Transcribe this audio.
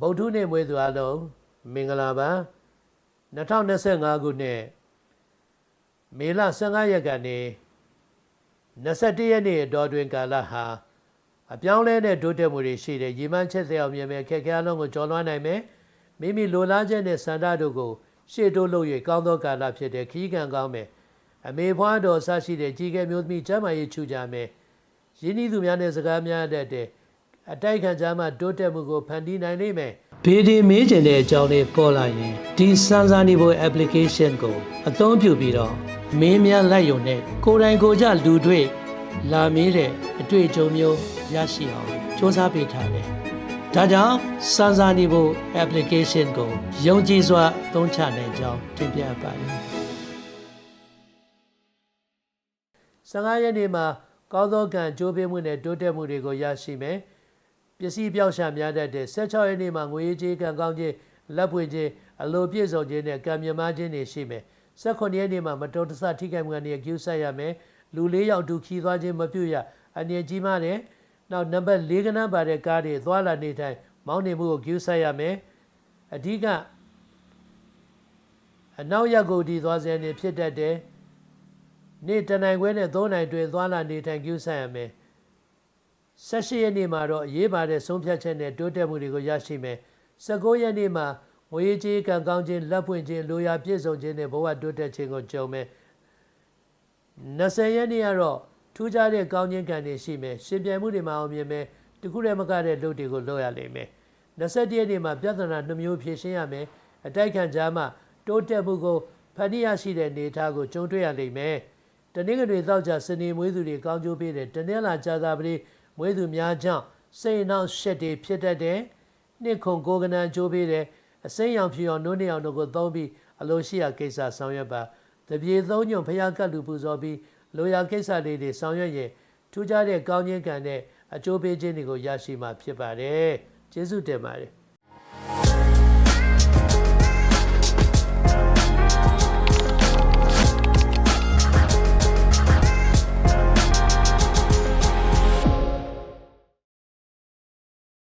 ဗုဒ္ဓနေ့မွေးသူအလုံးမင်္ဂလာပါ2025ခုနှစ်မေလ15ရက်ကနေ21ရက်နေ့အတော်တွင်ကာလဟာအပြောင်းလဲတဲ့တိုးတက်မှုတွေရှိတဲ့ရည်မှန်းချက်သက်အောင်မြင်မဲ့ခက်ခဲအလုံးကိုကျော်လွှားနိုင်မယ်မိမိလိုလားချက်နဲ့စန္ဒတို့ကိုရှေ့တိုးလို့၍ကောင်းသောကာလဖြစ်တဲ့ခီးကံကောင်းမယ်အမေဖွားတော်ဆရှိတဲ့ကြီးကဲမျိုးသမီးကျမ်းမာရေးချူကြမယ်ရင်းနှီးသူများနဲ့စကားများတတ်တဲ့ အတိုက်ခံကြားမှတိုးတက်မှုကိုဖန်တီးနိုင်လိမ့်မယ်။ဘေဒီမေးကျင်တဲ့အကြောင်းလေးပေါ်လာရင်ဒီစမ်းစာနေဖို့ application ကိုအသုံးပြုပြီးတော့မင်းများလိုက်ရုံနဲ့ကိုယ်တိုင်ကိုယ်ကြလူတွေ့လာမေးတဲ့အတွေ့အကြုံမျိုးရရှိအောင်စ조사ပေးထားတယ်။ဒါကြောင့်စမ်းစာနေဖို့ application ကိုယုံကြည်စွာသုံးချနိုင်ကြောင်းတင်ပြပါတယ်။15ရက်နေ့မှာကောင်းသောကံကြိုးပေးမှုနဲ့တိုးတက်မှုတွေကိုရရှိမယ်။ ပစ္စည်းပြောင်းရှာများတတ်တဲ့16ရက်နေ့မှာငွေရေးကြေးကံကောင်းခြင်းလက်ပွင့်ခြင်းအလိုပြည့်စုံခြင်းနဲ့ကံမြမခြင်းတွေရှိမယ်။18ရက်နေ့မှာမတော်တဆထိခိုက်မှုကနေကျူးဆက်ရမယ်။လူလေးယောက်တူခီးသွားခြင်းမပြုရအနေကြီးမားတယ်။နောက်နံပါတ်၄ကနန်းပါတဲ့ကားတွေသွားလာနေထိုင်မောင်းနေမှုကိုကျူးဆက်ရမယ်။အဓိကအနောက်ရက်ကိုဒီသွားစရာနေဖြစ်တတ်တယ်။နေ့တနိုင်ခွဲနဲ့၃နိုင်တွင်သွားလာနေထိုင်ကျူးဆက်ရမယ်။ 18ရက်နေ့မှာတော့အရေးပါတဲ့ဆုံးဖြတ်ချက်နဲ့တိုးတက်မှုတွေကိုရရှိမယ်။19ရက်နေ့မှာငွေကြေးကံကောင်းခြင်းလက်ပွင့်ခြင်းလိုရာပြည့်စုံခြင်းနဲ့ဘဝတိုးတက်ခြင်းကိုကြုံမယ်။20ရက်နေ့ကတော့ထူးခြားတဲ့ကောင်းခြင်းကံတွေရှိမယ်။ရှင်ပြိုင်မှုတွေမှာအောင်မြင်မယ်။တခုတည်းမကတဲ့လုပ်တွေကိုလုပ်ရလိမ့်မယ်။21ရက်နေ့မှာပြဿနာနှမျိုးဖြေရှင်းရမယ်။အတိုက်ခံကြားမှာတိုးတက်မှုကိုဖန်တီးရရှိတဲ့အနေအထားကိုကြုံတွေ့ရလိမ့်မယ်။တနင်္ဂနွေသောကြာစနေမွေးသူတွေကောင်းကျိုးပေးတယ်။တနင်္လာကြာသပတေး မွေးသူများကြောင့်စိတ်နှောင့်ရှက်တွေဖြစ်တတ်တယ်။နှစ်ခုကိုကနန်ကျိုးပေးတယ်။အစိမ်းရောင်ဖြူရောင်နိုးနေအောင်တို့ကိုသုံးပြီးအလိုရှိရာကိစ္စဆောင်ရွက်ပါ။တပြေသုံးညွန့်ဖျားကတ်လူပူဇော်ပြီးလိုရာကိစ္စလေးတွေဆောင်ရွက်ရင်ထူးခြားတဲ့ကောင်းခြင်းကံနဲ့အကျိုးပေးခြင်းတွေကိုရရှိမှာဖြစ်ပါတယ်။ကျေးဇူးတင်ပါတယ်။